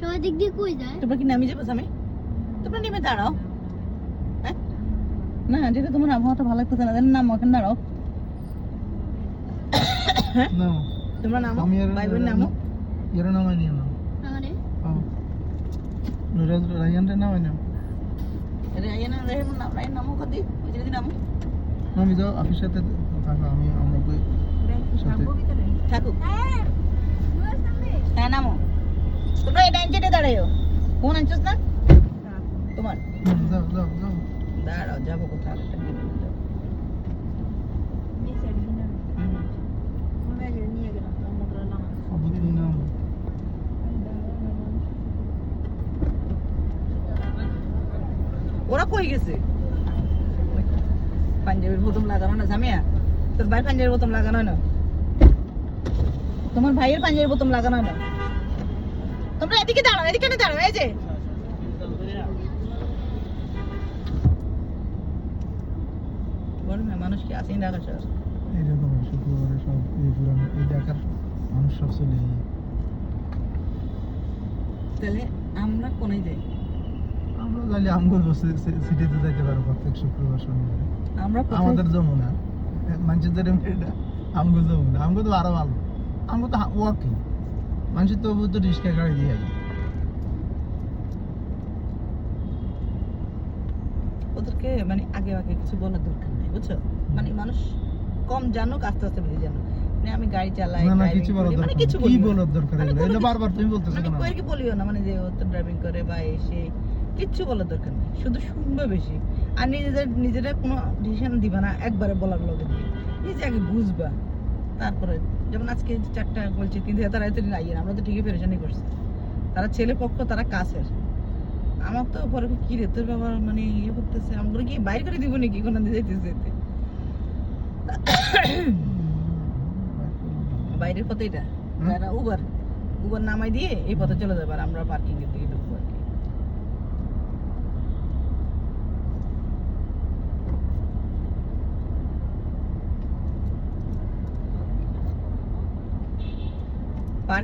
সবাই দিক দিয়ে কই যায়? তোমরা কি নামিয়ে যাবে আমি তোমরা নেমে দাঁড়াও। হ্যাঁ? না যেটা তোমার আবহাওয়াটা ভালো লাগতেছে না তাহলে নামো ওখানে দাঁড়াও। তোমরা নামো আমি আর ভাই বোন নামো এর নামাই নিও না। আমারে? হ্যাঁ নুরাজ রায়ানটা নামাই নাও। রায়না রায়না নাম রায়না নামো কদি ওই যে নামো। আমি যাও আফিস সাথে থাকো আমি আমরা থাকুক হ্যাঁ নামো তোমরা এই ডাইনচেটে দাঁড়াইও ফোন আনছিস না? তোমার? হুম, যাও যাও যাও দাঁড়াও যাব কোথাও ওরা কই গেছে? পাঞ্জাবির বোতাম লাগানো না জামিয়া? তোর ভাই পাঞ্জাবির বোতাম লাগানো না? তোমার ভাইয়ের পাঞ্জাবির বোতাম লাগানো না? তোমরা এদিকে দাঁড়াও এদিকে না দাঁড়াও এই যে। বলো মানুষ কি আসেই ঢাকা শহর এই শুক্রবারে সব এই পুরানো এই ঢাকার মানুষ সব চলে যায়। তাহলে আমরা কোনে যাই? আমরা যাইলে আমগুল সিটিতে যাইতে প্রত্যেক শুক্রবার শনিবারে। আমরা আমাদের যমুনা। আমগো আমগো তো আরও ভালো। আমগো তো ওয়াকিং মানুষের তো তো রিক্সা গাড়ি দিয়ে ওদেরকে মানে আগে আগে কিছু বলার দরকার নেই বুঝছ? মানে মানুষ কম জানুক আস্তে আস্তে বেরিয়ে জানুক। মানে আমি গাড়ি চালাই না না কিছু বলার মানে দরকার কিছু। কি না। বলার দরকার মানে কিছু- বারবার তুমি বলতেছো মানে কয়ের কি বলিও না মানে যে ও তো ড্রাইভিং করে বা এসে কিচ্ছু বলার দরকার নেই। শুধু শুনবে বেশি। আর নিজেদের নিজেরা কোনো ডিসিশন দিবা না একবারে বলার লগে দিয়ে। নিজে আগে বুঝবা। তারপরে যেমন আজকে চারটা বলছে তিন হাজার তারা এতদিন আইয়েন আমরা তো ঠিকই পেরেশানি করছি। তারা ছেলে পক্ষ তারা কাছের। আমার তো পরে কি রে তোর বাবা মানে ইয়ে করতেছে আমরা কি বাইর করে দিব নাকি কোনো যাইতেছে যেতে বাইরের পথে এটা। যারা উবার উবার নামাই দিয়ে এই পথে চলে যাবে আর আমরা পার্কিং এর দিকে ঢুকবো আর কি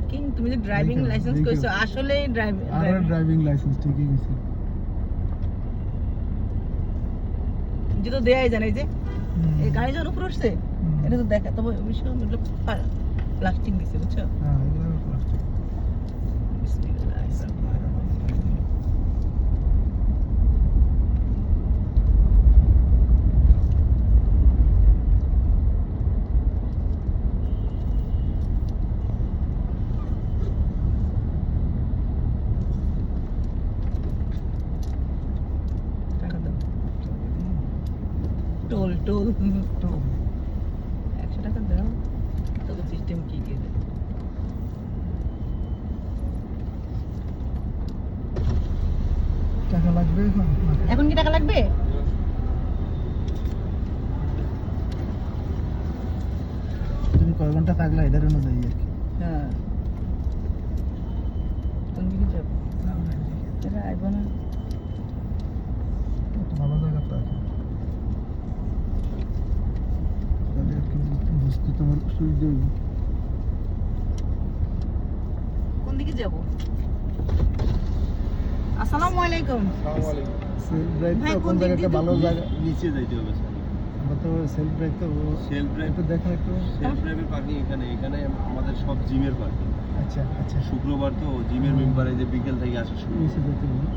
পার্কিং তুমি যে ড্রাইভিং লাইসেন্স। কইছো আসলে আর ড্রাইভিং ড্রাইভিং লাইসেন্স ঠিকই গেছে। যে তো দেয়াই জানে এই যে এই গাড়ি যখন উপর উঠছে এটা তো দেখা তবে বিষয় প্লাস্টিক দিছে বুঝছ? হ্যাঁ এগুলো plastic। টাকা দাও টোল একশো টাকা দাও। তোকে সিস্টেম কি কি টাকা লাগবে? এখন কি টাকা লাগবে? তুমি কয় ঘণ্টা থাকলে এটার জন্য আর কি। হ্যাঁ। তুমি কি যাব? এটা আইব না। ভালো জায়গা তো আছে তাহলে আর কি বুঝতে তোমার হইবে কোন দিকে যাব? আসসালামু আলাইকুম। কোন জায়গায় দিয়ে ভালো জায়গা নিচে যাইতে হবে স্যার। আমরা তো সেলফ ড্রাইভ তো সেলফ ড্রাইভ একটু দেখো একটু। সেলফ ড্রাইভের পার্কিং এখানে এখানে আমাদের সব জিমের পার্কিং আচ্ছা আচ্ছা। শুক্রবার তো জিমের মেম্বারে যে বিকেল থেকে আসা শুরু। নিচে যেতে হবে।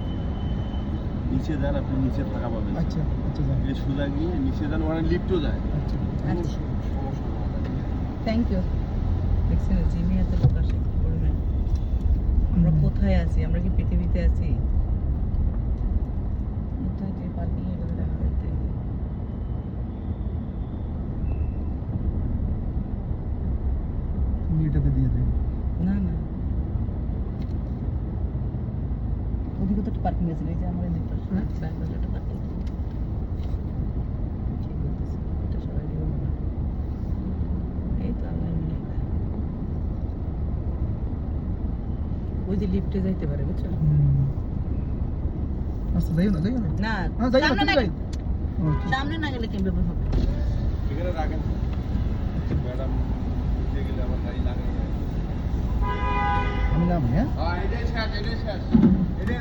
নিচে যান আপনি নিচে থাকা পাবেন। আচ্ছা আচ্ছা যান। সোজা গিয়ে নিচে যান ওখানে লিফটও যায়। আচ্ছা কোনো সমস্যা হবে না। থ্যাংক ইউ দেখছেন জিমি এত লোক আসে করবেন। আমরা কোথায় আছি? আমরা কি পৃথিবীতে আছি এটা যে পার্কিং এ গেলে দেখা যাইতে তুমি এটাতে দিয়ে দেবে না না ওদিকে তো একটা পার্কিং আছে এই যে আমরা এই পাশে হ্যাঁ। ব্যাংক একটা পার্কিং ঠিক বলতেছি এটা সবাই দিবে মনে হয়। এই তো আল্লাহ মিলে দেয়। ওই লিফটে যাইতে পারে বুঝছ? আচ্ছা যাইও না যাইও না। না হ্যাঁ যাইও না তুমি যাই সামনে না গেলে কেমন হবে? এখানে রাখেন। ম্যাডাম নিচে গেলে আমার গাড়ি লাগে আমি নাম হ্যাঁ? এটাই শেষ এটাই শেষ। এটাই